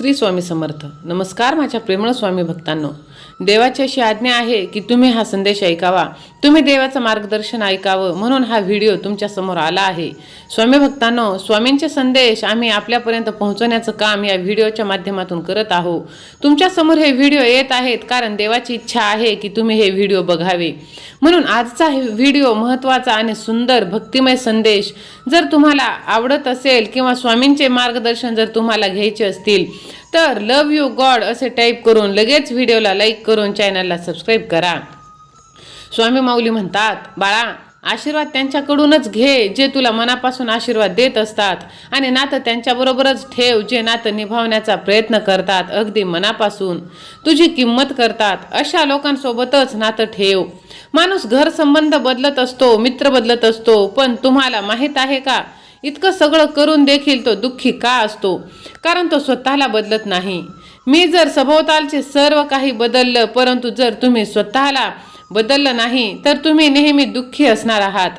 श्री स्वामी समर्थ. नमस्कार माझ्या प्रेमळ स्वामी भक्तांनो. देवाची अशी आज्ञा आहे की तुम्ही हा संदेश ऐकावा. तुम्ही देवाचं मार्गदर्शन ऐकावं म्हणून हा व्हिडिओ तुमच्यासमोर आला आहे. स्वामी भक्तांनो स्वामींचे संदेश आम्ही आपल्यापर्यंत पोहोचवण्याचं काम या व्हिडिओच्या माध्यमातून करत आहोत. तुमच्यासमोर हे व्हिडिओ येत आहेत कारण देवाची इच्छा आहे की तुम्ही हे व्हिडिओ बघावे. म्हणून आजचा हे व्हिडिओ महत्त्वाचा आणि सुंदर भक्तिमय संदेश जर तुम्हाला आवडत असेल किंवा स्वामींचे मार्गदर्शन जर तुम्हाला घ्यायचे असतील तर लव यू गॉड असे टाईप करून लगेच व्हिडिओला लाईक करून चॅनलला सबस्क्राईब करा. स्वामी माऊली म्हणतात बाळा आशीर्वाद त्यांच्याकडूनच घे जे तुला मनापासून आशीर्वाद देत असतात. आणि नातं त्यांच्याबरोबरच ठेव जे नातं निभावण्याचा प्रयत्न करतात अगदी मनापासून. तुझी किंमत करतात. अशा लोकांसोबतच नातं ठेव. माणूस घर संबंध बदलत असतो मित्र बदलत असतो पण तुम्हाला माहीत आहे का? इतकं सगळं करून देखील तो दुःखी का असतो? कारण तो स्वतःला बदलत नाही. मी जर सभोवतालचे सर्व काही बदललं परंतु जर तुम्ही स्वतःला बदललं नाही तर तुम्ही नेहमी दुःखी असणार आहात.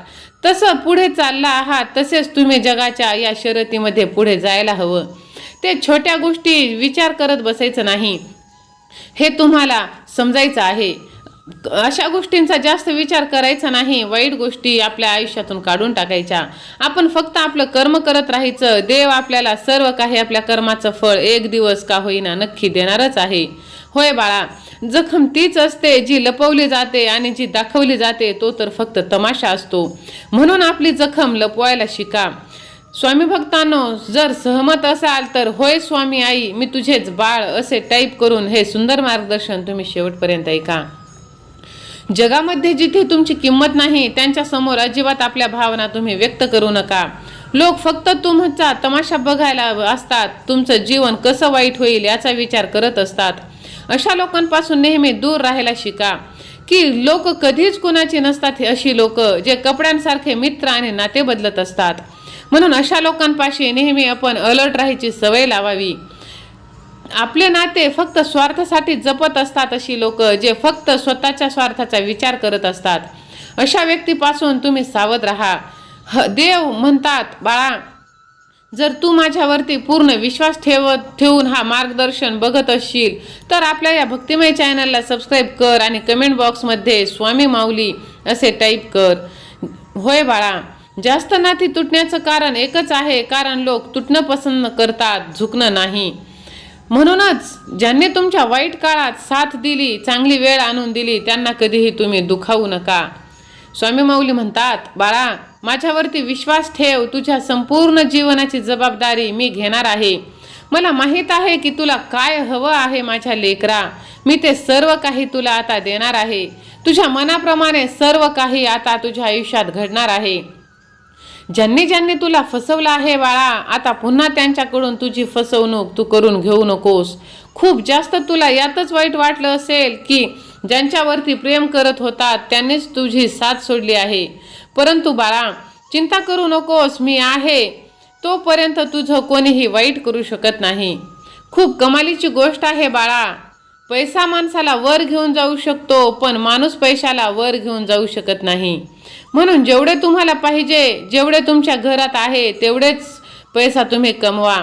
तसं पुढे चालला आहात तसेच तुम्ही जगाच्या या शर्यतीमध्ये पुढे जायला हवं. ते छोट्या गोष्टी विचार करत बसायचं नाही. हे तुम्हाला समजायचं आहे. अशा गोष्टींचा जास्त विचार करायचा नाही. वाईट गोष्टी आपल्या आयुष्यातून काढून टाकायच्या. आपण फक्त आपलं कर्म करत राहायचं. देव आपल्याला सर्व काही आपल्या कर्माचं फळ एक दिवस का होईना नक्की देणारच आहे. होय बाळा जखम तीच असते जी लपवली जाते आणि जी दाखवली जाते तो तर फक्त तमाशा असतो. म्हणून आपली जखम लपवायला शिका. स्वामी भक्तांनो जर सहमत असाल तर होय स्वामी आई मी तुझेच बाळ असे टाईप करून हे सुंदर मार्गदर्शन तुम्ही शेवटपर्यंत ऐका. जगामध्ये जिथे तुमची किंमत नाही त्यांच्यासमोर अजिबात आपल्या भावना तुम्ही व्यक्त करू नका. लोक फक्त तुमचा तमाशा बघायला असतात तुमचं जीवन कसं वाईट होईल याचा विचार करत असतात. अशा लोकांपासून नेहमी दूर राहायला शिका. की लोक कधीच कुणाची नसतात अशी लोक जे कपड्यांसारखे मित्र आणि नाते बदलत असतात. म्हणून अशा लोकांपाशी नेहमी आपण अलर्ट राहायची सवय लावावी. आपले नाते फक्त स्वार्थासाठी जपत असतात अशी लोक जे फक्त स्वतःच्या स्वार्थाचा विचार करत असतात. अशा व्यक्तीपासून तुम्ही सावध राहा. ह देव म्हणतात बाळा जर तू माझ्यावरती पूर्ण विश्वास ठेवत ठेवून हा मार्गदर्शन बघत असशील तर आपल्या या भक्तिमय चॅनलला सबस्क्राईब कर आणि कमेंट बॉक्समध्ये स्वामी माऊली असे टाईप कर. होय बाळा जास्त नाती तुटण्याचं कारण एकच आहे कारण लोक तुटणं पसंत करतात झुकणं नाही. म्हणूनच ज्यांनी तुमच्या वाईट काळात साथ दिली चांगली वेळ आणून दिली त्यांना कधीही तुम्ही दुखावू नका. स्वामी माऊली म्हणतात बाळा माझ्यावरती विश्वास ठेव तुझ्या संपूर्ण जीवनाची जबाबदारी मी घेणार आहे. मला माहीत आहे की तुला काय हवं आहे माझ्या लेकरा. मी ते सर्व काही तुला आता देणार आहे. तुझ्या मनाप्रमाणे सर्व काही आता तुझ्या आयुष्यात घडणार आहे. ज्यांनी ज्यांनी तुला फसवलं आहे बाळा आता पुन्हा त्यांच्याकडून तुझी फसवणूक तू करून घेऊ नकोस. खूप जास्त तुला यातच वाईट वाटलं असेल की ज्यांच्यावरती प्रेम करत होतात त्यांनीच तुझी साथ सोडली आहे. परंतु बाळा चिंता करू नकोस मी आहे. तोपर्यंत तुझं कोणीही वाईट करू शकत नाही. खूप कमालीची गोष्ट आहे बाळा. पैसा माणसाला वर घेऊन जाऊ शकतो पण माणूस पैशाला वर घेऊन जाऊ शकत नाही. म्हणून जेवढे तुम्हाला पाहिजे जेवढे तुमच्या घरात आहे तेवढेच पैसा तुम्ही कमवा.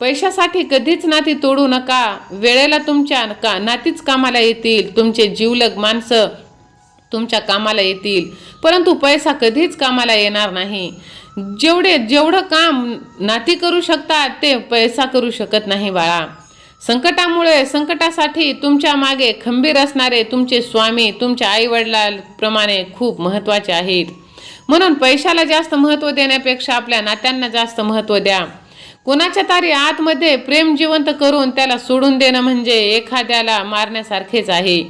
पैशासाठी कधीच नाती तोडू नका. वेळेला तुमच्या का नातीच कामाला येतील. तुमचे जीवलग माणसं तुमच्या कामाला येतील. परंतु पैसा कधीच कामाला येणार नाही. जेवढे जेवढं काम नाती करू शकतात ते पैसा करू शकत नाही बाळा. संकटामुळे संकटासाठी तुमच्या मागे खंबीर असणारे तुमचे स्वामी तुमच्या आईवडिलांप्रमाणे खूप महत्त्वाचे आहेत. म्हणून पैशाला जास्त महत्त्व देण्यापेक्षा आपल्या नात्यांना जास्त महत्त्व द्या. कोणाच्या तरी आतमध्ये प्रेम जिवंत करून त्याला सोडून देणं म्हणजे एखाद्याला मारण्यासारखेच आहे.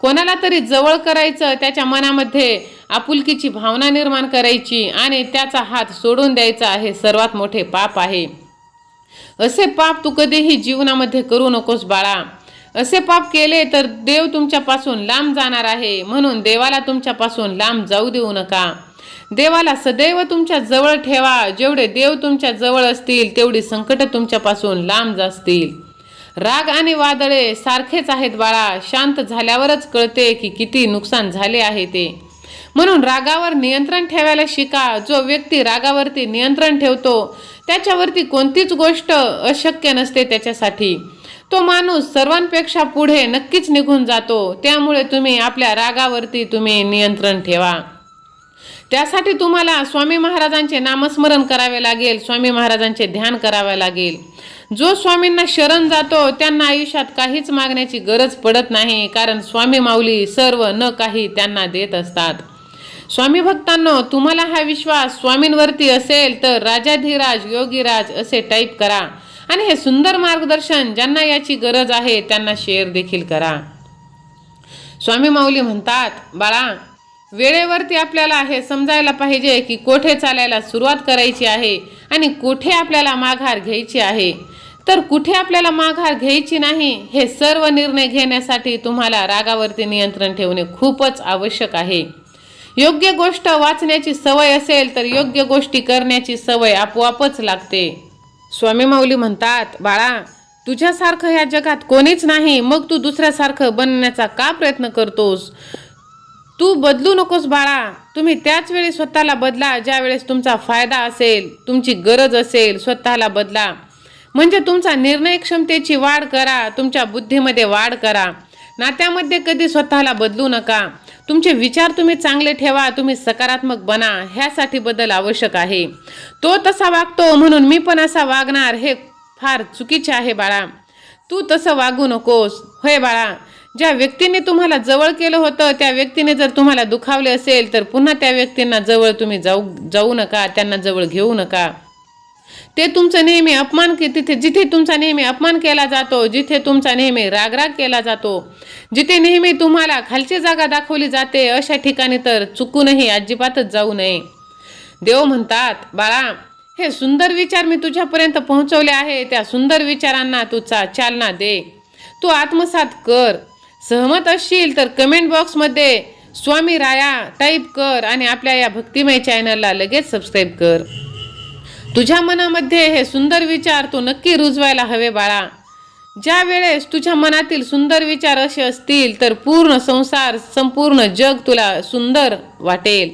कोणाला तरी जवळ करायचं त्याच्या मनामध्ये आपुलकीची भावना निर्माण करायची आणि त्याचा हात सोडून द्यायचा हे सर्वात मोठे पाप आहे. असे पाप तू कधीही जीवनामध्ये करू नकोस बाळा. असे पाप केले तर देव तुमच्यापासून लांब जाणार आहे. म्हणून देवाला तुमच्यापासून लांब जाऊ देऊ नका. देवाला सदैव तुमच्या जवळ ठेवा. जेवढे देव तुमच्या जवळ असतील तेवढी संकट तुमच्यापासून लांब जातील राग आणि वादळे सारखेच आहेत बाळा. शांत झाल्यावरच कळते की किती नुकसान झाले आहे ते. म्हणून रागावर नियंत्रण ठेवायला शिका. जो व्यक्ती रागावरती नियंत्रण ठेवतो त्याच्यावरती कोणतीच गोष्ट अशक्य नसते त्याच्यासाठी. तो माणूस सर्वांपेक्षा पुढे नक्कीच निघून जातो. त्यामुळे तुम्ही आपल्या रागावरती तुम्ही नियंत्रण ठेवा. त्यासाठी तुम्हाला स्वामी महाराजांचे नामस्मरण करावे लागेल स्वामी महाराजांचे ध्यान करावे लागेल. जो स्वामींना शरण जातो त्यांना आयुष्यात काहीच मागण्याची गरज पडत नाही कारण स्वामी माऊली सर्व न काही त्यांना देत असतात. स्वामी भक्तांनो तुम्हाला हा विश्वास स्वामींवरती असेल तर राजाधिराज योगीराज असे टाईप करा. आणि हे सुंदर मार्गदर्शन ज्यांना याची गरज आहे त्यांना शेअर देखील करा. स्वामी माऊली म्हणतात बाळा वेळेवरती आपल्याला हे समजायला पाहिजे की कोठे चालायला सुरुवात करायची आहे आणि कुठे आपल्याला माघार घ्यायची आहे. तर कुठे आपल्याला माघार घ्यायची नाही हे सर्व निर्णय घेण्यासाठी तुम्हाला रागावरती नियंत्रण ठेवणे खूपच आवश्यक आहे. योग्य गोष्ट वाचण्याची सवय असेल तर योग्य गोष्टी करण्याची सवय आपोआपच लागते. स्वामी माऊली म्हणतात बाळा तुझ्यासारखं या जगात कोणीच नाही मग तू दुसऱ्यासारखं बनण्याचा का प्रयत्न करतोस? तू बदलू नकोस बाळा. तुम्ही त्याच वेळी स्वतःला बदला ज्या वेळेस तुमचा फायदा असेल तुमची गरज असेल स्वतःला बदला. म्हणजे तुमचा निर्णय क्षमतेची वाढ करा तुमच्या बुद्धीमध्ये वाढ करा. नात्यामध्ये कधी स्वतःला बदलू नका. तुमचे विचार तुम्ही चांगले ठेवा तुम्ही सकारात्मक बना ह्यासाठी बदल आवश्यक आहे. तो तसा वागतो म्हणून मी पण असा वागणार हे फार चुकीचे आहे बाळा. तू तसं वागू नकोस. होय बाळा ज्या व्यक्तीने तुम्हाला जवळ केलं होतं त्या व्यक्तीने जर तुम्हाला दुखावले असेल तर पुन्हा त्या व्यक्तींना जवळ तुम्ही जाऊ जाऊ नका त्यांना जवळ घेऊ नका. ते तुमचं नेहमी अपमान के तिथे जिथे तुमचा नेहमी अपमान केला जातो जिथे तुमचा नेहमी रागराग केला जातो जिथे नेहमी तुम्हाला खालची जागा दाखवली जाते अशा ठिकाणी तर चुकूनही अजिबातच जाऊ नये. देव म्हणतात बाळा हे सुंदर विचार मी तुझ्यापर्यंत पोहोचवले आहे त्या सुंदर विचारांना तुझा चालना दे. तू आत्मसात कर. सहमत असशील तर कमेंट बॉक्समध्ये स्वामी राया टाईप कर आणि आपल्या या भक्तिमय चॅनलला लगेच सबस्क्राईब कर. तुझ्या मनामध्ये हे सुंदर विचार तू नक्की रुजवायला हवे बाळा. ज्या वेळेस तुझ्या मनातील सुंदर विचार असे असतील तर पूर्ण संसार संपूर्ण जग तुला सुंदर वाटेल.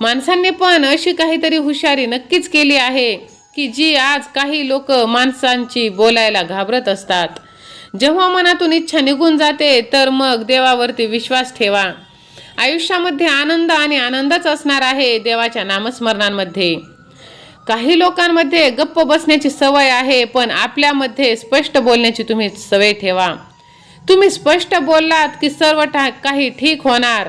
माणसांनी पण अशी काहीतरी हुशारी नक्कीच केली आहे की जी आज काही लोक माणसांची बोलायला घाबरत असतात. जेव्हा मनातून इच्छा निघून जाते तर मग देवावरती विश्वास ठेवा. आयुष्यामध्ये आनंद आणि आनंदच असणार आहे देवाच्या नामस्मरणांमध्ये. काही लोकांमध्ये गप्प बसण्याची सवय आहे पण आपल्यामध्ये स्पष्ट बोलण्याची तुम्ही सवय ठेवा. तुम्ही स्पष्ट बोललात की सर्व ठा काही ठीक होणार.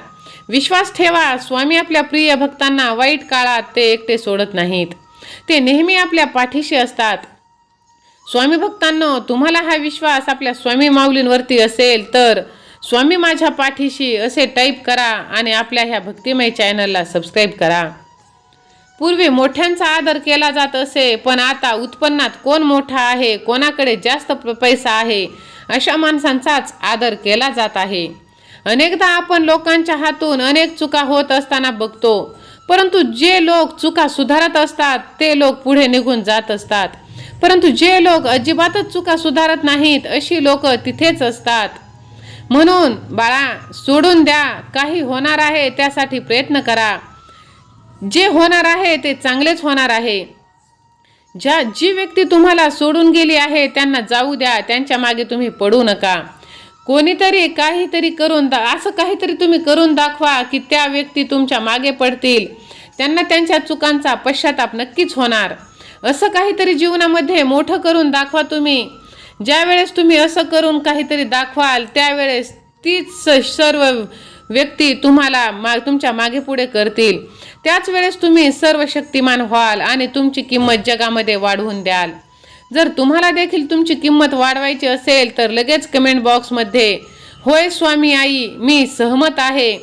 विश्वास ठेवा स्वामी आपल्या प्रिय भक्तांना वाईट काळात ते एकटे सोडत नाहीत. ते नेहमी आपल्या पाठीशी असतात. स्वामी भक्तांनो तुम्हाला हा विश्वास आपल्या स्वामी माऊलींवरती असेल तर स्वामी माझ्या पाठीशी असे टाईप करा आणि आपल्या ह्या भक्तिमय चॅनलला सबस्क्राईब करा. पूर्वी मोठ्यांचा आदर केला जात असे पण आता उत्पन्नात कोण मोठा आहे कोणाकडे जास्त प- पैसा आहे अशा माणसांचाच आदर केला जात आहे. अनेकदा आपण लोकांच्या हातून अनेक चुका होत असताना बघतो परंतु जे लोक चुका सुधारत असतात ते लोक पुढे निघून जात असतात. परंतु जे लोक अजिबातच चुका सुधारत नाहीत अशी लोक तिथेच असतात. म्हणून बाळा सोडून द्या काही होणार आहे त्यासाठी प्रयत्न करा. जे होणार आहे ते चांगलेच होणार आहे. ज्या जी व्यक्ती तुम्हाला सोडून गेली आहे त्यांना जाऊ द्या त्यांच्या मागे तुम्ही पडू नका. कोणीतरी काहीतरी करून दा असं काहीतरी तुम्ही करून दाखवा की त्या व्यक्ती तुमच्या मागे पडतील. त्यांना त्यांच्या चुकांचा पश्चाताप नक्कीच होणार. असं काहीतरी जीवनामध्ये मोठं करून दाखवा तुम्ही. ज्यावेळेस तुम्ही असं करून काहीतरी दाखवाल त्यावेळेस तीच सर्व व्यक्ती तुम्हाला मा तुमच्या मागे पुढे करतील. त्याच वेळेस तुम्ही सर्व शक्तिमान व्हाल आणि तुमची किंमत जगामध्ये वाढवून द्याल. जर तुम्हाला देखील तुमची किंमत वाढवायची असेल तर लगेच कमेंट बॉक्समध्ये होय स्वामी आई मी सहमत आहे.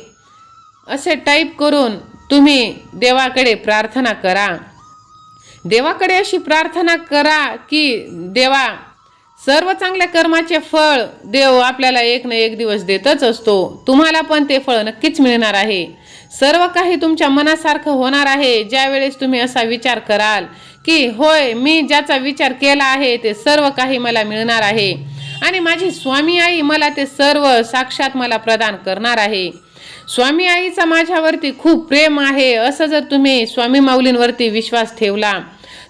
असे टाईप करून तुम्ही देवाकडे प्रार्थना करा. देवाकडे अशी प्रार्थना करा की देवा सर्व चांगल्या कर्माचे फळ देव आपल्याला एक ना एक दिवस देतच असतो. तुम्हाला पण ते फळ नक्कीच मिळणार आहे. सर्व काही तुमच्या मनासारखं होणार आहे. ज्यावेळेस तुम्ही असा विचार कराल की होय मी ज्याचा विचार केला आहे ते सर्व काही मला मिळणार आहे. आणि माझी स्वामी आई मला ते सर्व साक्षात मला प्रदान करणार आहे. स्वामी आईचा माझ्यावरती खूप प्रेम आहे असं जर तुम्ही स्वामी माऊलींवरती विश्वास ठेवला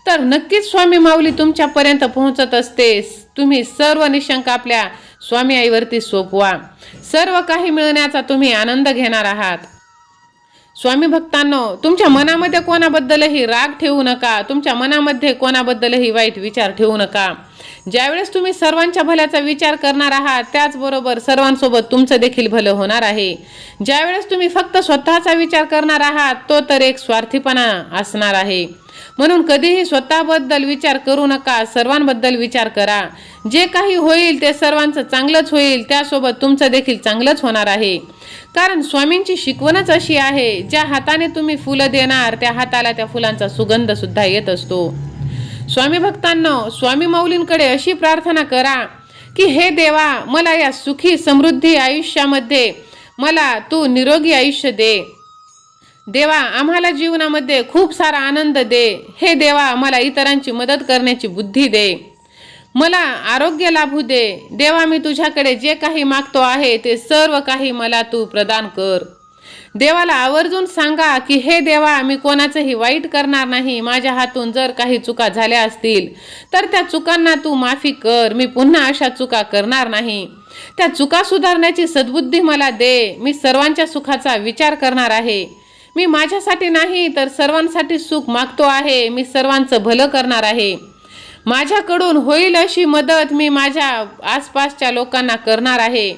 तर नक्कीच स्वामी माऊली तुमच्यापर्यंत पोहोचत असते. तुम्ही सर्व निशंक आपल्या स्वामी आईवरती सोपवा. सर्व काही मिळण्याचा तुम्ही आनंद घेणार आहात. स्वामी भक्तांनो तुमच्या मनामध्ये कोणाबद्दलही राग ठेवू नका. तुमच्या मनामध्ये कोणाबद्दलही वाईट विचार ठेवू नका. ज्यावेळेस तुम्ही सर्वांच्या भल्याचा विचार करणार आहात त्याचबरोबर सर्वांसोबत तुमचं देखील भलं होणार आहे. ज्यावेळेस तुम्ही फक्त स्वतःचा विचार करणार आहात तो तर एक स्वार्थीपणा असणार आहे. म्हणून कधीही स्वतःबद्दल विचार करू नका सर्वांबद्दल विचार करा. जे काही होईल ते सर्वांचं चांगलंच होईल त्यासोबत तुमचं देखील चांगलंच होणार आहे. कारण स्वामींची शिकवणच अशी आहे ज्या हाताने तुम्ही फुलं देणार त्या हाताला त्या फुलांचा सुगंध सुद्धा येत असतो. स्वामी भक्तांना स्वामी माऊलींकडे अशी प्रार्थना करा की हे देवा मला या सुखी समृद्धी आयुष्यामध्ये मला तू निरोगी आयुष्य दे. देवा आम्हाला जीवनामध्ये खूप सारा आनंद दे. हे देवा मला इतरांची मदत करण्याची बुद्धी दे. मला आरोग्य लाभू दे. देवा मी तुझ्याकडे जे काही मागतो आहे ते सर्व काही मला तू प्रदान कर. देवाला आवर्जून सांगा की हे देवा मी कोणाचंही वाईट करणार नाही. माझ्या हातून जर काही चुका झाल्या असतील तर त्या चुकांना तू माफी कर. मी पुन्हा अशा चुका करणार नाही. त्या चुका सुधारण्याची सद्बुद्धी मला दे. मी सर्वांच्या सुखाचा विचार करणार आहे. मी माझ्यासाठी नाही तर सर्वांसाठी सुख मागतो आहे. मी सर्वांचं भलं करणार आहे. माझ्याकडून होईल अशी मदत मी माझ्या आसपासच्या लोकांना करणार आहे.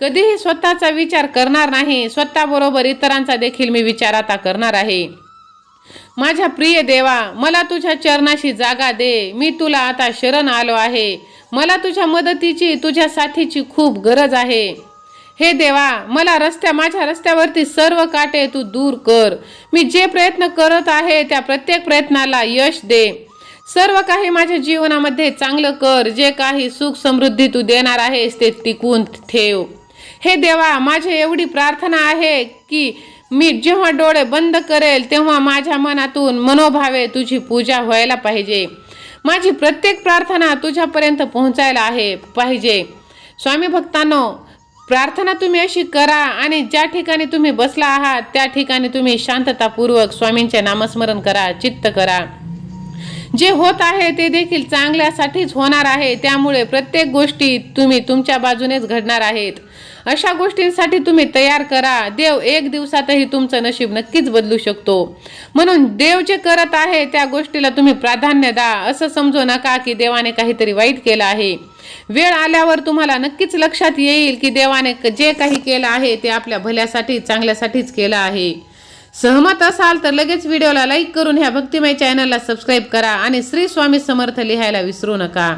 कधीही स्वतःचा विचार करणार नाही. स्वतःबरोबर इतरांचा देखील मी विचार आता करणार आहे. माझ्या प्रिय देवा मला तुझ्या चरणाशी जागा दे. मी तुला आता शरण आलो आहे. मला तुझ्या मदतीची तुझ्या साथीची खूप गरज आहे. हे देवा मला रस्त्या माझ्या रस्त्यावरती सर्व काटे तू दूर कर. मी जे प्रयत्न करत आहे त्या प्रत्येक प्रयत्नाला यश दे. सर्व काही माझ्या जीवनामध्ये चांगलं कर. जे काही सुख समृद्धी तू देणार आहेस ते टिकून ठेव. हे देवा माझी एवढी प्रार्थना आहे की मी जेव्हा डोळे बंद करेल तेव्हा माझ्या मनातून मनोभावे तुझी पूजा व्हायला पाहिजे. माझी प्रत्येक प्रार्थना तुझ्यापर्यंत पोहोचायला आहे पाहिजे. स्वामी भक्तांनो प्रार्थना तुम्ही अशी करा आणि ज्या ठिकाणी तुम्ही बसला आहात त्या ठिकाणी तुम्ही शांततापूर्वक स्वामींचे नामस्मरण करा चित्त करा. जे होत आहे ते देखील चांगल्यासाठीच होणार आहे. त्यामुळे प्रत्येक गोष्टी तुम्ही तुमच्या बाजूनेच घडणार आहेत. अशा गोष्टींसाठी तुम्ही तयार करा. देव एक दिवसातही तुमचं नशीब नक्कीच बदलू शकतो. म्हणून देव जे करत आहे त्या गोष्टीला तुम्ही प्राधान्य द्या. असं समजू नका की देवाने काहीतरी वाईट केलं आहे. वेळ आल्यावर तुम्हाला नक्कीच लक्षात येईल की देवाने जे काही केलं आहे ते आपल्या भल्यासाठी चांगल्यासाठीच केलं आहे. सहमत असाल तर लगेच व्हिडिओला लाईक करून ह्या भक्तिमय चॅनलला सबस्क्राईब करा आणि श्री स्वामी समर्थ लिहायला विसरू नका.